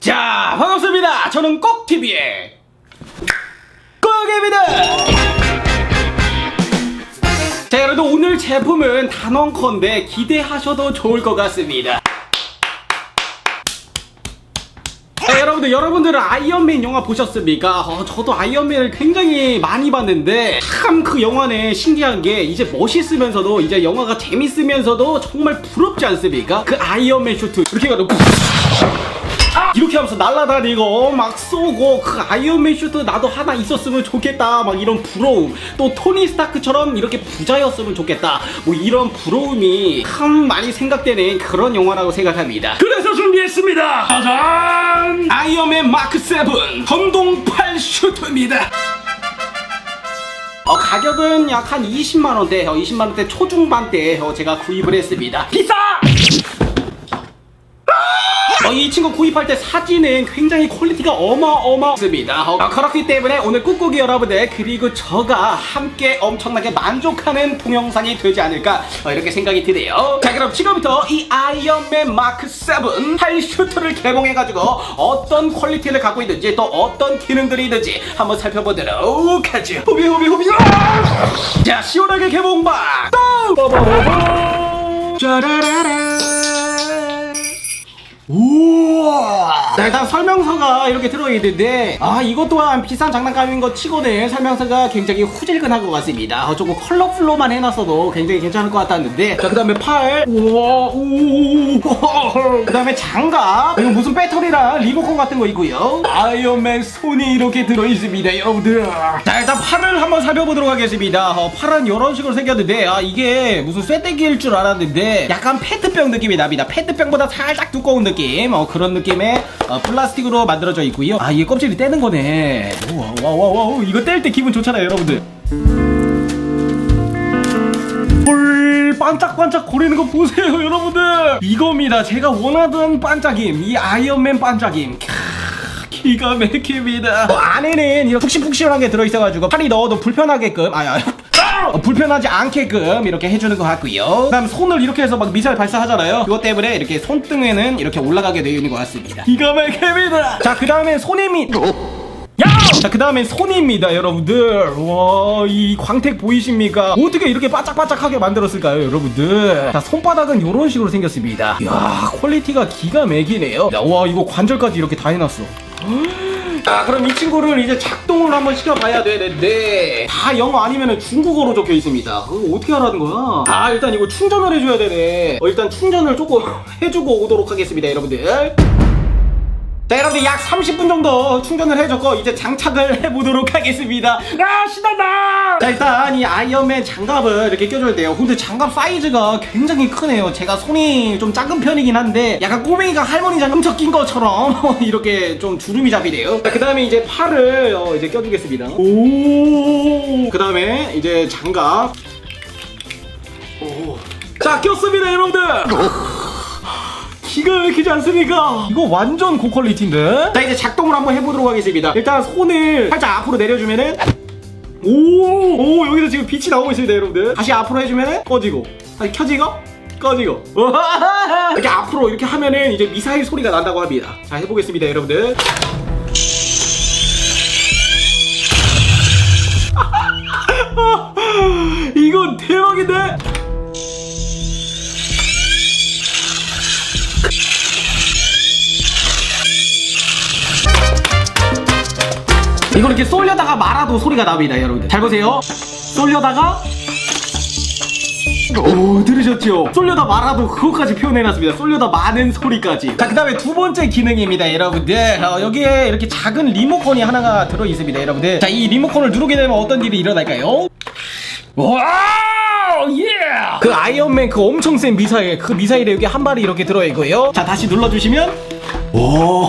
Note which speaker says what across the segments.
Speaker 1: 자, 반갑습니다. 저는 꼭TV의 꼭입니다. 자, 여러분 오늘 제품은 단언컨대 기대하셔도 좋을 것 같습니다. 자, 여러분들, 여러분들은 아이언맨 영화 보셨습니까? 어, 저도 아이언맨을 굉장히 많이 봤는데, 참 그 영화는 신기한 게, 이제 멋있으면서도, 이제 영화가 재밌으면서도 정말 부럽지 않습니까? 그 아이언맨 슈트, 이렇게 가지고, 이렇게 하면서 날아다니고 막 쏘고 그 아이언맨 슈트 나도 하나 있었으면 좋겠다. 막 이런 부러움. 또 토니 스타크처럼 이렇게 부자였으면 좋겠다. 뭐 이런 부러움이 참 많이 생각되는 그런 영화라고 생각합니다. 그래서 준비했습니다. 짜잔! 아이언맨 마크 7 검동팔 슈트입니다. 어, 가격은 약 한 20만원대, 어, 20만원대 초중반대 어, 제가 구입을 했습니다. 비싸! 어, 이 친구 구입할 때 사진은 굉장히 퀄리티가 어마어마했습니다. 어, 그렇기 때문에 오늘 꾹꾹이 여러분들 그리고 저가 함께 엄청나게 만족하는 동영상이 되지 않을까 어, 이렇게 생각이 드네요. 자 그럼 지금부터 이 아이언맨 마크 7 팔 슈트를 개봉해가지고 어떤 퀄리티를 갖고 있는지 또 어떤 기능들이 있는지 한번 살펴보도록 하죠. 호비 호비 호비 아! 자 시원하게 개봉 박 또! 빠바바바 짜라라라 우와. 자, 일단 설명서가 이렇게 들어있는데, 아, 이것 또한 비싼 장난감인 것 치고는 설명서가 굉장히 후질근한 것 같습니다. 어, 조금 컬러풀로만 해놨어도 굉장히 괜찮을 것 같았는데, 자, 그 다음에 팔, 우와, 우, 그 다음에 장갑, 그리고 무슨 배터리랑 리모컨 같은 거 있고요. 아이언맨 손이 이렇게 들어있습니다, 여러분들. 자, 일단 팔을 한번 살펴보도록 하겠습니다. 어, 팔은 이런 식으로 생겼는데, 아, 이게 무슨 쇠떼기일 줄 알았는데, 약간 페트병 느낌이 납니다. 페트병보다 살짝 두꺼운 느낌. 어, 그런 느낌의 어, 플라스틱으로 만들어져 있고요. 아, 이게 껍질이 떼는 거네. 우와, 와, 와, 와, 이거 뗄 때 기분 좋잖아요, 여러분들. 헐 반짝반짝 거리는 거 보세요 여러분들 이겁니다 제가 원하던 반짝임 이 아이언맨 반짝임 캬, 기가 막힙니다 어, 안에는 이렇게 푹신푹신하게 들어있어가지고 팔이 넣어도 불편하게끔 아, 아 어, 불편하지 않게끔 이렇게 해주는 것 같고요 그 다음 손을 이렇게 해서 막 미사일 발사하잖아요 그것 때문에 이렇게 손등에는 이렇게 올라가게 되어 있는 것 같습니다 기가 막힙니다 자 그 다음에 손에 밑 야! 자, 그 다음엔 손입니다, 여러분들. 와, 이 광택 보이십니까? 어떻게 이렇게 바짝바짝하게 만들었을까요, 여러분들? 자, 손바닥은 이런 식으로 생겼습니다. 이야, 퀄리티가 기가 막히네요. 야, 와, 이거 관절까지 이렇게 다 해놨어. 자, 그럼 이 친구를 이제 작동을 한번 시켜봐야 되는데, 다 영어 아니면 중국어로 적혀 있습니다. 그거 어떻게 하라는 거야? 아, 일단 이거 충전을 해줘야 되네. 어, 일단 충전을 조금 해주고 오도록 하겠습니다, 여러분들. 자 여러분들 약 30분 정도 충전을 해줬고 이제 장착을 해보도록 하겠습니다. 아 신난다! 자 일단 이 아이언맨 장갑을 이렇게 껴줘야 돼요. 근데 장갑 사이즈가 굉장히 크네요. 제가 손이 좀 작은 편이긴 한데 약간 꼬맹이가 할머니 장갑 낀 것처럼 이렇게 좀 주름이 잡히네요. 자 그 다음에 이제 팔을 어, 이제 껴주겠습니다. 오그 다음에 이제 장갑. 오. 자 꼈습니다 여러분들 기가 막히지 않습니까? 이거 완전 고퀄리티인데? 자 이제 작동을 한번 해보도록 하겠습니다. 일단 손을 살짝 앞으로 내려주면은 오, 오 여기서 지금 빛이 나오고 있습니다 여러분들. 다시 앞으로 해주면은 꺼지고. 다시 켜지고? 꺼지고. 이렇게 앞으로 이렇게 하면은 이제 미사일 소리가 난다고 합니다. 자 해보겠습니다 여러분들. 이건 대박인데? 이렇게 쏠려다가 말아도 소리가 납니다 여러분들. 잘 보세요. 쏠려다가 오 들으셨죠? 쏠려다 말아도 그것까지 표현해놨습니다. 쏠려다 마는 소리까지. 자 그 다음에 두 번째 기능입니다 여러분들. 어, 여기에 이렇게 작은 리모컨이 하나가 들어있습니다 여러분들. 자 이 리모컨을 누르게 되면 어떤 일이 일어날까요? 와우 예! 그 아이언맨 그 엄청 센 미사일 그 미사일에 여기 한 발이 이렇게 들어있고요. 자 다시 눌러주시면. 오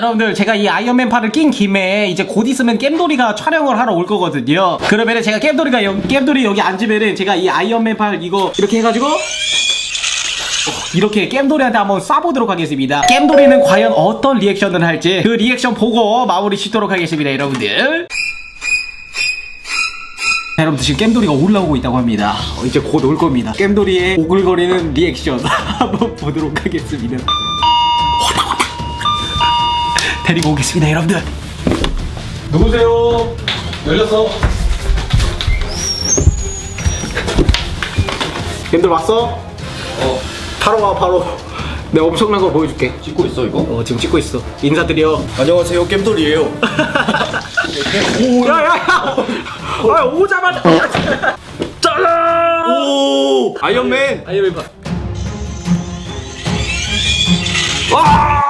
Speaker 1: 여러분들 제가 이 아이언맨 팔을 낀 김에 이제 곧 있으면 겜돌이가 촬영을 하러 올 거거든요 그러면은 제가 겜돌이가 여, 겜돌이 여기 앉으면은 제가 이 아이언맨 팔 이거 이렇게 해가지고 어, 이렇게 겜돌이한테 한번 쏴보도록 하겠습니다 겜돌이는 과연 어떤 리액션을 할지 그 리액션 보고 마무리 짓도록 하겠습니다 여러분들 자, 여러분들 지금 겜돌이가 올라오고 있다고 합니다. 어, 이제 곧 올 겁니다. 겜돌이의 오글거리는 리액션 한번 보도록 하겠습니다. 데리고 오겠습니다, 여러분들. 누구세요? 열렸어. 겜돌 왔어? 어. 바로 와, 바로. 내가 엄청난 거 보여줄게.
Speaker 2: 찍고 있어 이거?
Speaker 1: 어, 지금 찍고 있어. 인사드려.
Speaker 2: 안녕하세요 겜돌이에요
Speaker 1: 오, 야, 야, 야! 아, 오자마자. 짜란!
Speaker 2: 오 아이언맨
Speaker 1: 아이언맨 봐. 와!